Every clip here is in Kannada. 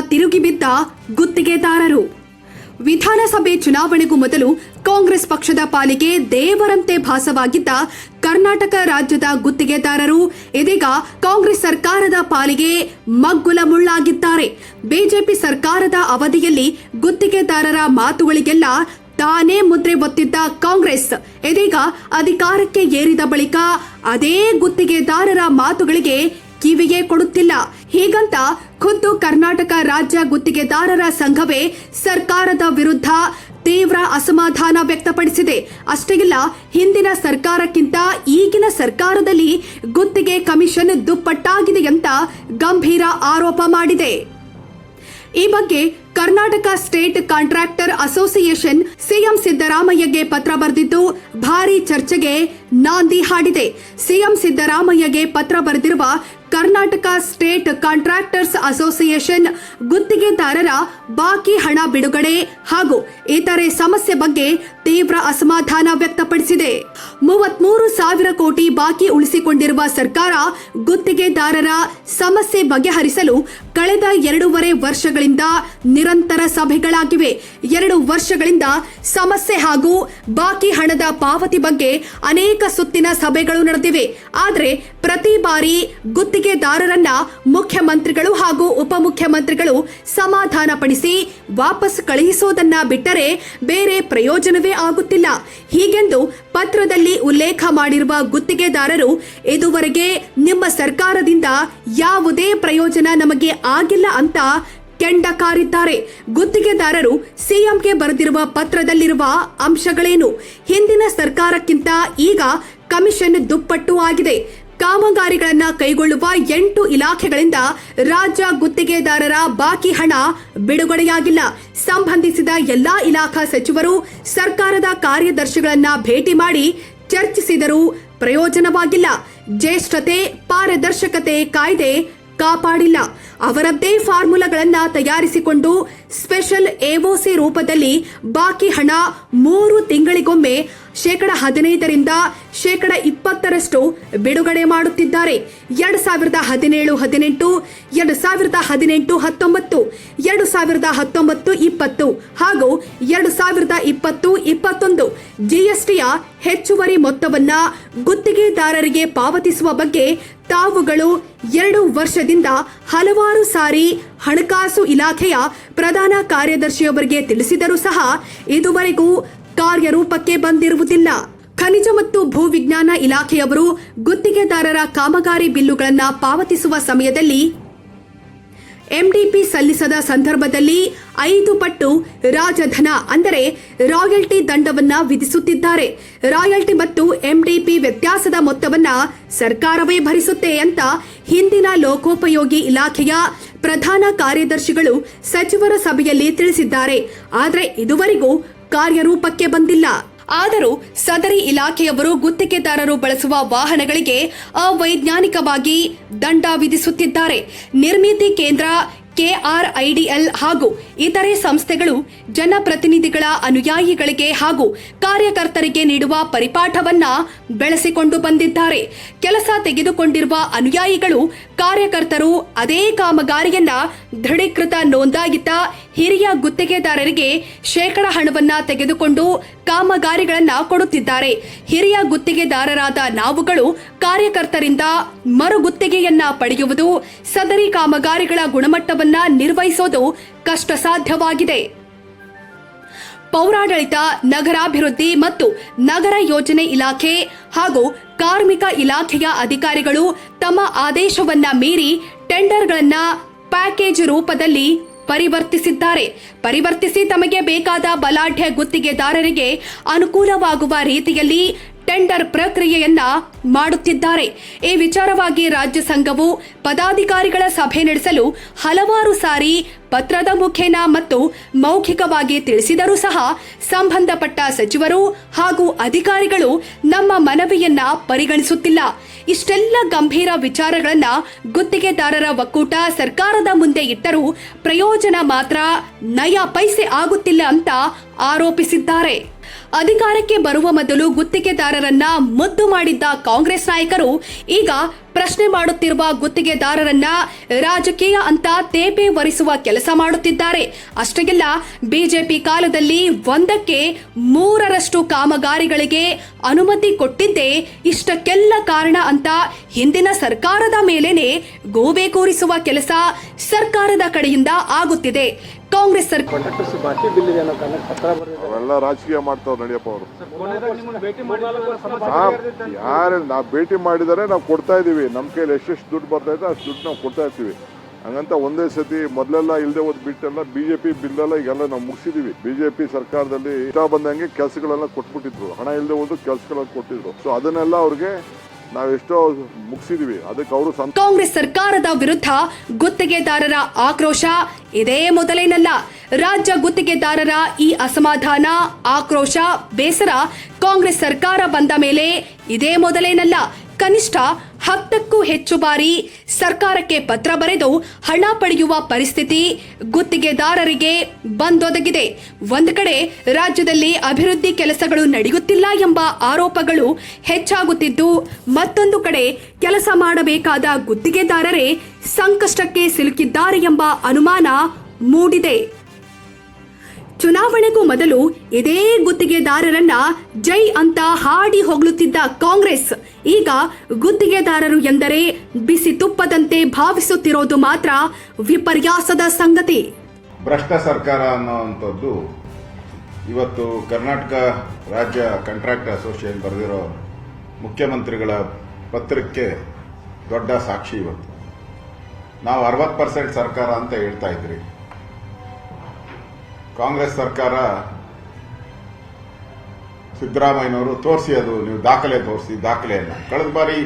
ತಿರುಗಿ ಬಿದ್ದ ಗುತ್ತಿಗೆದಾರರು. ವಿಧಾನಸಭೆ ಚುನಾವಣೆಗೂ ಮೊದಲು ಕಾಂಗ್ರೆಸ್ ಪಕ್ಷದ ಪಾಲಿಗೆ ದೇವರಂತೆ ಭಾಸವಾಗಿದ್ದ ಕರ್ನಾಟಕ ರಾಜ್ಯದ ಗುತ್ತಿಗೆದಾರರು. ಇದೀಗ ಕಾಂಗ್ರೆಸ್ ಸರ್ಕಾರದ ಪಾಲಿಗೆ ಮಗ್ಗುಲ ಮುಳ್ಳಾಗಿದ್ದಾರೆ. ಬಿಜೆಪಿ ಸರ್ಕಾರದ ಅವಧಿಯಲ್ಲಿ ಗುತ್ತಿಗೆದಾರರ ಮಾತುಗಳಿಗೆಲ್ಲ ತಾನೇ ಮುದ್ರೆ ಒತ್ತಿದ್ದ ಕಾಂಗ್ರೆಸ್. ಇದೀಗ ಅಧಿಕಾರಕ್ಕೆ ಏರಿದ ಬಳಿಕ ಅದೇ ಗುತ್ತಿಗೆದಾರರ ಮಾತುಗಳಿಗೆ ಕಿವಿಗೆ ಕೊಡುತ್ತಿಲ್ಲ. ಹೀಗಂತ ಖುದ್ದು ಕರ್ನಾಟಕ ರಾಜ್ಯ ಗುತ್ತಿಗೆದಾರರ ಸಂಘವೇ ಸರ್ಕಾರದ ವಿರುದ್ಧ ತೀವ್ರ ಅಸಮಾಧಾನ ವ್ಯಕ್ತಪಡಿಸಿದೆ. ಅಷ್ಟೇ ಇಲ್ಲ, ಹಿಂದಿನ ಸರ್ಕಾರಕ್ಕಿಂತ ಈಗಿನ ಸರ್ಕಾರದಲ್ಲಿ ಗುತ್ತಿಗೆ ಕಮಿಷನ್ ದುಪ್ಪಟ್ಟಾಗಿದೆ ಅಂತ ಗಂಭೀರ ಆರೋಪ ಮಾಡಿದೆ. ಈ ಬಗ್ಗೆ Karnataka state contractor association CM ಸಿದ್ದರಾಮಯ್ಯಗೆ ಪತ್ರ ಬರೆದಿದ್ದು, ಭಾರಿ ಚರ್ಚೆಗೆ ನಾಂದಿ ಹಾಡಿದೆ. ಸಿಎಂ ಸಿದ್ದರಾಮಯ್ಯಗೆ ಪತ್ರ ಬರೆದಿರುವ ಕರ್ನಾಟಕ ಸ್ಟೇಟ್ ಕಾಂಟ್ರಾಕ್ಟರ್ಸ್ ಅಸೋಸಿಯೇಷನ್ ಗುತ್ತಿಗೆದಾರರ ಬಾಕಿ ಹಣ ಬಿಡುಗಡೆ ಹಾಗೂ ಇತರೆ ಸಮಸ್ಯೆ ಬಗ್ಗೆ ತೀವ್ರ ಅಸಮಾಧಾನ ವ್ಯಕ್ತಪಡಿಸಿದೆ. ಮೂವತ್ಮೂರು ಸಾವಿರ ಕೋಟಿ ಬಾಕಿ ಉಳಿಸಿಕೊಂಡಿರುವ ಸರ್ಕಾರ ಗುತ್ತಿಗೆದಾರರ ಸಮಸ್ಯೆ ಬಗೆಹರಿಸಲು ಕಳೆದ ಎರಡೂವರೆ ವರ್ಷಗಳಿಂದ ನಿರಂತರ ಸಭೆಗಳಾಗಿವೆ. ಎರಡು ವರ್ಷಗಳಿಂದ ಸಮಸ್ಯೆ ಹಾಗೂ ಬಾಕಿ ಹಣದ ಪಾವತಿ ಬಗ್ಗೆ ಅನೇಕ ಸುತ್ತಿನ ಸಭೆಗಳು ನಡೆದಿವೆ. ಆದರೆ ಪ್ರತಿ ಬಾರಿ ಗುತ್ತಿಗೆದಾರರನ್ನ ಮುಖ್ಯಮಂತ್ರಿಗಳು ಹಾಗೂ ಉಪಮುಖ್ಯಮಂತ್ರಿಗಳು ಸಮಾಧಾನಪಡಿಸಿ ವಾಪಸ್ ಕಳುಹಿಸೋದನ್ನ ಬಿಟ್ಟರೆ ಬೇರೆ ಪ್ರಯೋಜನವೇ ಆಗುತ್ತಿಲ್ಲ. ಹೀಗೆಂದು ಪತ್ರದಲ್ಲಿ ಉಲ್ಲೇಖ ಮಾಡಿರುವ ಗುತ್ತಿಗೆದಾರರು, ಇದುವರೆಗೆ ನಿಮ್ಮ ಸರ್ಕಾರದಿಂದ ಯಾವುದೇ ಪ್ರಯೋಜನ ನಮಗೆ ಆಗಿಲ್ಲ ಅಂತ ಕೆಂಡಕಾರಿದ್ದಾರೆ. ಗುತ್ತಿಗೆದಾರರು ಸಿಎಂಗೆ ಬರೆದಿರುವ ಪತ್ರದಲ್ಲಿರುವ ಅಂಶಗಳೇನು? ಹಿಂದಿನ ಸರ್ಕಾರಕ್ಕಿಂತ ಈಗ ಕಮಿಷನ್ ದುಪ್ಪಟ್ಟು ಆಗಿದೆ. ಕಾಮಗಾರಿಗಳನ್ನ ಕೈಗೊಳ್ಳುವ ಎಂಟು ಇಲಾಖೆಗಳಿಂದ ರಾಜ್ಯ ಗುತ್ತಿಗೆದಾರರ ಬಾಕಿ ಹಣ ಬಿಡುಗಡೆಯಾಗಿಲ್ಲ. ಸಂಬಂಧಿಸಿದ ಎಲ್ಲಾ ಇಲಾಖಾ ಸಚಿವರು ಸರ್ಕಾರದ ಕಾರ್ಯದರ್ಶಿಗಳನ್ನ ಭೇಟಿ ಮಾಡಿ ಚರ್ಚಿಸಿದರೂ ಪ್ರಯೋಜನವಾಗಿಲ್ಲ. ಜ್ಯೇಷ್ಠತೆ ಪಾರದರ್ಶಕತೆ ಕಾಯ್ದೆ ಕಾಪಾಡಿಲ್ಲ. ಅವರದ್ದೇ ಫಾರ್ಮುಲಾಗಳನ್ನು ತಯಾರಿಸಿಕೊಂಡು ಸ್ಪೆಷಲ್ ಎಒಸಿ ರೂಪದಲ್ಲಿ ಬಾಕಿ ಹಣ ಮೂರು ತಿಂಗಳಿಗೊಮ್ಮೆ ಶೇಕಡ ಹದಿನೈದರಿಂದ ಶೇಕಡ ಇಪ್ಪತ್ತರಷ್ಟು ಬಿಡುಗಡೆ ಮಾಡುತ್ತಿದ್ದಾರೆ. ಎರಡು ಸಾವಿರದ ಹದಿನೇಳು ಹದಿನೆಂಟು, ಎರಡು ಸಾವಿರದ ಹದಿನೆಂಟು ಹತ್ತೊಂಬತ್ತು, ಎರಡು ಸಾವಿರದ ಹತ್ತೊಂಬತ್ತು ಇಪ್ಪತ್ತು ಹಾಗೂ ಎರಡು ಸಾವಿರದ ಇಪ್ಪತ್ತು ಇಪ್ಪತ್ತೊಂದು ಜಿಎಸ್ಟಿಯ ಹೆಚ್ಚುವರಿ ಮೊತ್ತವನ್ನ ಗುತ್ತಿಗೆದಾರರಿಗೆ ಪಾವತಿಸುವ ಬಗ್ಗೆ ತಾವುಗಳು ಎರಡು ವರ್ಷದಿಂದ ಹಲವಾರು ಸಾರಿ ಹಣಕಾಸು ಇಲಾಖೆಯ ಪ್ರಧಾನ ಕಾರ್ಯದರ್ಶಿಯವರಿಗೆ ತಿಳಿಸಿದರೂ ಸಹ ಇದುವರೆಗೂ ಕಾರ್ಯರೂಪಕ್ಕೆ ಬಂದಿರುವುದಿಲ್ಲ. ಖನಿಜ ಮತ್ತು ಭೂವಿಜ್ಞಾನ ಇಲಾಖೆಯವರು ಗುತ್ತಿಗೆದಾರರ ಕಾಮಗಾರಿ ಬಿಲ್ಲುಗಳನ್ನು ಪಾವತಿಸುವ ಸಮಯದಲ್ಲಿ ಎಂಡಿಪಿ ಸಲ್ಲಿಸದ ಸಂದರ್ಭದಲ್ಲಿ ಐದು ಪಟ್ಟು ರಾಜಧನ ಅಂದರೆ ರಾಯಲ್ಟಿ ದಂಡವನ್ನ ವಿಧಿಸುತ್ತಿದ್ದಾರೆ. ರಾಯಲ್ಟಿ ಮತ್ತು ಎಂಡಿಪಿ ವ್ಯತ್ಯಾಸದ ಮೊತ್ತವನ್ನ ಸರ್ಕಾರವೇ ಭರಿಸುತ್ತೆ ಅಂತ ಹಿಂದಿನ ಲೋಕೋಪಯೋಗಿ ಇಲಾಖೆಯ ಪ್ರಧಾನ ಕಾರ್ಯದರ್ಶಿಗಳು ಸಚಿವರ ಸಭೆಯಲ್ಲಿ ತಿಳಿಸಿದ್ದಾರೆ. ಆದರೆ ಇದುವರೆಗೂ ಕಾರ್ಯರೂಪಕ್ಕೆ ಬಂದಿಲ್ಲ. ಆದರೂ ಸದರಿ ಇಲಾಖೆಯವರು ಗುತ್ತಿಗೆದಾರರು ಬಳಸುವ ವಾಹನಗಳಿಗೆ ಅವೈಜ್ಞಾನಿಕವಾಗಿ ದಂಡ ವಿಧಿಸುತ್ತಿದ್ದಾರೆ. ನಿರ್ಮಿತಿ ಕೇಂದ್ರ ಕೆಆರ್ಐಡಿಎಲ್ ಹಾಗೂ ಇತರೆ ಸಂಸ್ಥೆಗಳು ಜನಪ್ರತಿನಿಧಿಗಳ ಅನುಯಾಯಿಗಳಿಗೆ ಹಾಗೂ ಕಾರ್ಯಕರ್ತರಿಗೆ ನೀಡುವ ಪರಿಪಾಠವನ್ನ ಬೆಳೆಸಿಕೊಂಡು ಬಂದಿದ್ದಾರೆ. ಕೆಲಸ ತೆಗೆದುಕೊಂಡಿರುವ ಅನುಯಾಯಿಗಳು ಕಾರ್ಯಕರ್ತರು ಅದೇ ಕಾಮಗಾರಿಯನ್ನ ದೃಢೀಕೃತ ನೋಂದಾಯಿತ ಹಿರಿಯ ಗುತ್ತಿಗೆದಾರರಿಗೆ ಶೇಕಡ ಹಣವನ್ನ ತೆಗೆದುಕೊಂಡು ಕಾಮಗಾರಿಗಳನ್ನ ಕೊಡುತ್ತಿದ್ದಾರೆ. ಹಿರಿಯ ಗುತ್ತಿಗೆದಾರರಾದ ನಾವುಗಳು ಕಾರ್ಯಕರ್ತರಿಂದ ಮರು ಗುತ್ತಿಗೆಯನ್ನ ಪಡೆಯುವುದು, ಸದರಿ ಕಾಮಗಾರಿಗಳ ಗುಣಮಟ್ಟವನ್ನ ನಿರ್ವಹಿಸೋದು ಕಷ್ಟ ಸಾಧ್ಯವಾಗಿದೆ ಪೌರಾಡಳಿತ, ನಗರಾಭಿವೃದ್ಧಿ ಮತ್ತು ನಗರ ಯೋಜನೆ ಇಲಾಖೆ ಹಾಗೂ ಕಾರ್ಮಿಕ ಇಲಾಖೆಯ ಅಧಿಕಾರಿಗಳು ತಮ್ಮ ಆದೇಶವನ್ನ ಮೀರಿ ಟೆಂಡರ್ಗಳನ್ನ ಪ್ಯಾಕೇಜ್ ರೂಪದಲ್ಲಿ ಪರಿವರ್ತಿಸಿದ್ದಾರೆ. ಪರಿವರ್ತಿಸಿ ತಮಗೆ ಬೇಕಾದ ಬಲಾಢ್ಯ ಗುತ್ತಿಗೆದಾರರಿಗೆ ಅನುಕೂಲವಾಗುವ ರೀತಿಯಲ್ಲಿ ಟೆಂಡರ್ ಪ್ರಕ್ರಿಯೆಯನ್ನ ಮಾಡುತ್ತಿದ್ದಾರೆ. ಈ ವಿಚಾರವಾಗಿ ರಾಜ್ಯ ಸಂಘವು ಪದಾಧಿಕಾರಿಗಳ ಸಭೆ ನಡೆಸಲು ಹಲವಾರು ಸಾರಿ ಪತ್ರದ ಮುಖೇನ ಮತ್ತು ಮೌಖಿಕವಾಗಿ ತಿಳಿಸಿದರೂ ಸಹ ಸಂಬಂಧಪಟ್ಟ ಸಚಿವರು ಹಾಗೂ ಅಧಿಕಾರಿಗಳು ನಮ್ಮ ಮನವಿಯನ್ನ ಪರಿಗಣಿಸುತ್ತಿಲ್ಲ. ಇಷ್ಟೆಲ್ಲ ಗಂಭೀರ ವಿಚಾರಗಳನ್ನ ಗುತ್ತಿಗೆದಾರರ ಒಕ್ಕೂಟ ಸರ್ಕಾರದ ಮುಂದೆ ಇಟ್ಟರೂ ಪ್ರಯೋಜನ ಮಾತ್ರ ನಯ ಪೈಸೆ ಆಗುತ್ತಿಲ್ಲ ಅಂತ ಆರೋಪಿಸಿದ್ದಾರೆ. ಅಧಿಕಾರಕ್ಕೆ ಬರುವ ಮೊದಲು ಗುತ್ತಿಗೆದಾರರನ್ನ ಮುದ್ದು ಮಾಡಿದ್ದ ಕಾಂಗ್ರೆಸ್ ನಾಯಕರು ಈಗ ಪ್ರಶ್ನೆ ಮಾಡುತ್ತಿರುವ ಗುತ್ತಿಗೆದಾರರನ್ನ ರಾಜಕೀಯ ಅಂತ ತೇಪೆ ಒರೆಸುವ ಕೆಲಸ ಮಾಡುತ್ತಿದ್ದಾರೆ. ಅಷ್ಟೇ ಅಲ್ಲ ಬಿಜೆಪಿ ಕಾಲದಲ್ಲಿ ಒಂದಕ್ಕೆ ಮೂರರಷ್ಟು ಕಾಮಗಾರಿಗಳಿಗೆ ಅನುಮತಿ ಕೊಟ್ಟಿದ್ದೇ ಇಷ್ಟಕ್ಕೆಲ್ಲ ಕಾರಣ ಅಂತ ಹಿಂದಿನ ಸರ್ಕಾರದ ಮೇಲೇನೆ ಗೋಬೆ ಕೂರಿಸುವ ಕೆಲಸ ಸರ್ಕಾರದ ಕಡೆಯಿಂದ ಆಗುತ್ತಿದೆ. ಕಾಂಗ್ರೆಸ್ ಸರ್ಕಾರ ಅವೆಲ್ಲ ರಾಜಕೀಯ ಮಾಡ್ತಾವ್ ನಡಿಯಪ್ಪ ಅವರು. ಯಾರು ನಾವು ಭೇಟಿ ಮಾಡಿದರೆ ನಾವು ಕೊಡ್ತಾ ಇದೀವಿ. ನಮ್ಮ ಕೈಲಿ ಎಷ್ಟೆಷ್ಟು ದುಡ್ಡು ಬರ್ತಾ ಇದೆ ಅಷ್ಟು ದುಡ್ಡು ನಾವು ಕೊಡ್ತಾ ಇರ್ತೀವಿ. ಹಂಗಂತ ಒಂದೇ ಸತಿ ಮೊದಲೆಲ್ಲ ಇಲ್ಲದೆ ಹೋದ್ ಬಿಟ್ಟೆಲ್ಲ ಬಿಜೆಪಿ ಬಿಲ್ಲೆಲ್ಲ ಈಗೆಲ್ಲ ನಾವು ಮುಗಿಸಿದೀವಿ. ಬಿಜೆಪಿ ಸರ್ಕಾರದಲ್ಲಿ ಇಷ್ಟ ಬಂದಂಗೆ ಕೆಲಸಗಳೆಲ್ಲ ಕೊಟ್ಬಿಟ್ಟಿದ್ರು. ಹಣ ಇಲ್ಲದೆ ಹೋದ್ರು ಕೆಲಸಗಳನ್ನ ಕೊಟ್ಟಿದ್ರು. ಸೊ ಅದನ್ನೆಲ್ಲ ಅವ್ರಿಗೆ ನಾವು ಎಷ್ಟೋ ಮುಗಿಸಿದೀವಿ. ಅದಕ್ಕೆ ಅವರು ಕಾಂಗ್ರೆಸ್ ಸರ್ಕಾರದ ವಿರುದ್ಧ ಗುತ್ತಿಗೆದಾರರ ಆಕ್ರೋಶ ಇದೇ ಮೊದಲೇನಲ್ಲ. ರಾಜ್ಯ ಗುತ್ತಿಗೆದಾರರ ಈ ಅಸಮಾಧಾನ, ಆಕ್ರೋಶ, ಬೇಸರ ಕಾಂಗ್ರೆಸ್ ಸರ್ಕಾರ ಬಂದ ಮೇಲೆ ಇದೇ ಮೊದಲೇನಲ್ಲ. ಕನಿಷ್ಠ ಹತ್ತಕ್ಕೂ ಹೆಚ್ಚು ಬಾರಿ ಸರ್ಕಾರಕ್ಕೆ ಪತ್ರ ಬರೆದು ಹಣ ಪಡೆಯುವ ಪರಿಸ್ಥಿತಿ ಗುತ್ತಿಗೆದಾರರಿಗೆ ಬಂದೊದಗಿದೆ. ಒಂದು ಕಡೆ ರಾಜ್ಯದಲ್ಲಿ ಅಭಿವೃದ್ಧಿ ಕೆಲಸಗಳು ನಡೆಯುತ್ತಿಲ್ಲ ಎಂಬ ಆರೋಪಗಳು ಹೆಚ್ಚಾಗುತ್ತಿದ್ದು, ಮತ್ತೊಂದು ಕಡೆ ಕೆಲಸ ಮಾಡಬೇಕಾದ ಗುತ್ತಿಗೆದಾರರೇ ಸಂಕಷ್ಟಕ್ಕೆ ಸಿಲುಕಿದ್ದಾರೆ ಎಂಬ ಅನುಮಾನ ಮೂಡಿದೆ. ಚುನಾವಣೆಗೂ ಮೊದಲು ಇದೇ ಗುತ್ತಿಗೆದಾರರನ್ನ ಜೈ ಅಂತ ಹಾಡಿ ಹೊಗಳುತ್ತಿದ್ದ ಕಾಂಗ್ರೆಸ್. ಈಗ ಗುತ್ತಿಗೆದಾರರು ಎಂದರೆ ಬಿಸಿ ತುಪ್ಪದಂತೆ ಭಾವಿಸುತ್ತಿರೋದು ಮಾತ್ರ ವಿಪರ್ಯಾಸದ ಸಂಗತಿ. ಭ್ರಷ್ಟ ಸರ್ಕಾರ ಅನ್ನುವಂಥದ್ದು ಇವತ್ತು ಕರ್ನಾಟಕ ರಾಜ್ಯ ಕಾಂಟ್ರಾಕ್ಟ್ ಅಸೋಸಿಯೇಷನ್ ಬರೆದಿರೋ ಮುಖ್ಯಮಂತ್ರಿಗಳ ಪತ್ರಕ್ಕೆ ದೊಡ್ಡ ಸಾಕ್ಷಿ ಇವತ್ತು. ನಾವು ಅರವತ್ತು ಪರ್ಸೆಂಟ್ ಸರ್ಕಾರ ಅಂತ ಹೇಳ್ತಾ ಇದ್ರಿ. ಕಾಂಗ್ರೆಸ್ ಸರ್ಕಾರ ಸಿದ್ದರಾಮಯ್ಯನವರು ತೋರಿಸಿ ಅದು ನೀವು ದಾಖಲೆ ತೋರಿಸಿ, ದಾಖಲೆಯನ್ನ. ಕಳೆದ ಬಾರಿ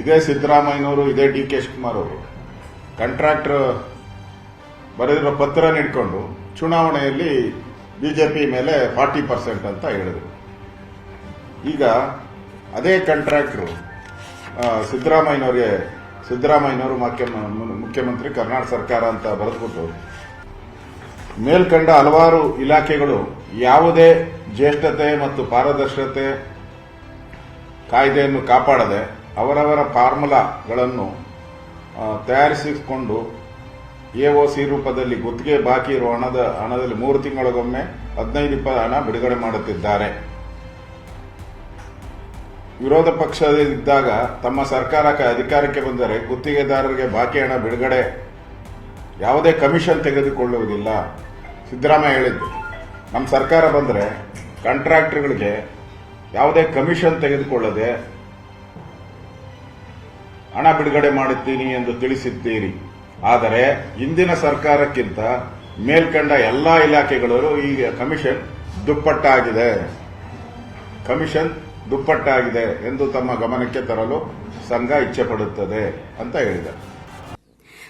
ಇದೇ ಸಿದ್ದರಾಮಯ್ಯನವರು, ಇದೇ ಡಿ ಕೆ ಶಿವಕುಮಾರ್ ಅವರು ಕಾಂಟ್ರಾಕ್ಟರ್ ಬರೆದಿರೋ ಪತ್ರ ನೀಡಿಕೊಂಡು ಚುನಾವಣೆಯಲ್ಲಿ ಬಿಜೆಪಿ ಮೇಲೆ ಫಾರ್ಟಿ ಪರ್ಸೆಂಟ್ ಅಂತ ಹೇಳಿದರು. ಈಗ ಅದೇ ಕಾಂಟ್ರಾಕ್ಟ್ರು ಸಿದ್ದರಾಮಯ್ಯನವರಿಗೆ, ಸಿದ್ದರಾಮಯ್ಯನವರು ಮುಖ್ಯ ಮುಖ್ಯಮಂತ್ರಿ ಕರ್ನಾಟಕ ಸರ್ಕಾರ ಅಂತ ಬರೆದ್ಬಿಟ್ಟು ಮೇಲ್ಕಂಡ ಹಲವಾರು ಇಲಾಖೆಗಳು ಯಾವುದೇ ಜ್ಯೇಷ್ಠತೆ ಮತ್ತು ಪಾರದರ್ಶಕತೆ ಕಾಯ್ದೆಯನ್ನು ಕಾಪಾಡದೆ ಅವರವರ ಫಾರ್ಮುಲಾಗಳನ್ನು ತಯಾರಿಸಿಕೊಂಡು ಎಒಸಿ ರೂಪದಲ್ಲಿ ಗುತ್ತಿಗೆ ಬಾಕಿ ಇರುವ ಹಣದ, ಹಣದಲ್ಲಿ ಮೂರು ತಿಂಗಳಿಗೊಮ್ಮೆ ಹದಿನೈದು ಇಪ್ಪತ್ತು ಹಣ ಬಿಡುಗಡೆ ಮಾಡುತ್ತಿದ್ದಾರೆ. ವಿರೋಧ ಪಕ್ಷದಲ್ಲಿದ್ದಾಗ ತಮ್ಮ ಸರ್ಕಾರಕ್ಕೆ ಅಧಿಕಾರಕ್ಕೆ ಬಂದರೆ ಗುತ್ತಿಗೆದಾರರಿಗೆ ಬಾಕಿ ಹಣ ಬಿಡುಗಡೆ ಯಾವುದೇ ಕಮಿಷನ್ ತೆಗೆದುಕೊಳ್ಳುವುದಿಲ್ಲ. ಸಿದ್ದರಾಮಯ್ಯ ಹೇಳಿದ್ದು, ನಮ್ಮ ಸರ್ಕಾರ ಬಂದರೆ ಕಾಂಟ್ರಾಕ್ಟರ್ಗಳಿಗೆ ಯಾವುದೇ ಕಮಿಷನ್ ತೆಗೆದುಕೊಳ್ಳದೆ ಹಣ ಬಿಡುಗಡೆ ಮಾಡುತ್ತೀನಿ ಎಂದು ತಿಳಿಸಿದ್ದೀರಿ. ಆದರೆ ಇಂದಿನ ಸರ್ಕಾರಕ್ಕಿಂತ ಮೇಲ್ಕಂಡ ಎಲ್ಲ ಇಲಾಖೆಗಳು ಈಗ ಕಮಿಷನ್ ದುಪ್ಪಟ್ಟಾಗಿದೆ. ಕಮಿಷನ್ ದುಪ್ಪಟ್ಟಾಗಿದೆ ಎಂದು ತಮ್ಮ ಗಮನಕ್ಕೆ ತರಲು ಸಂಘ ಇಚ್ಛೆ ಪಡುತ್ತದೆ ಅಂತ ಹೇಳಿದರು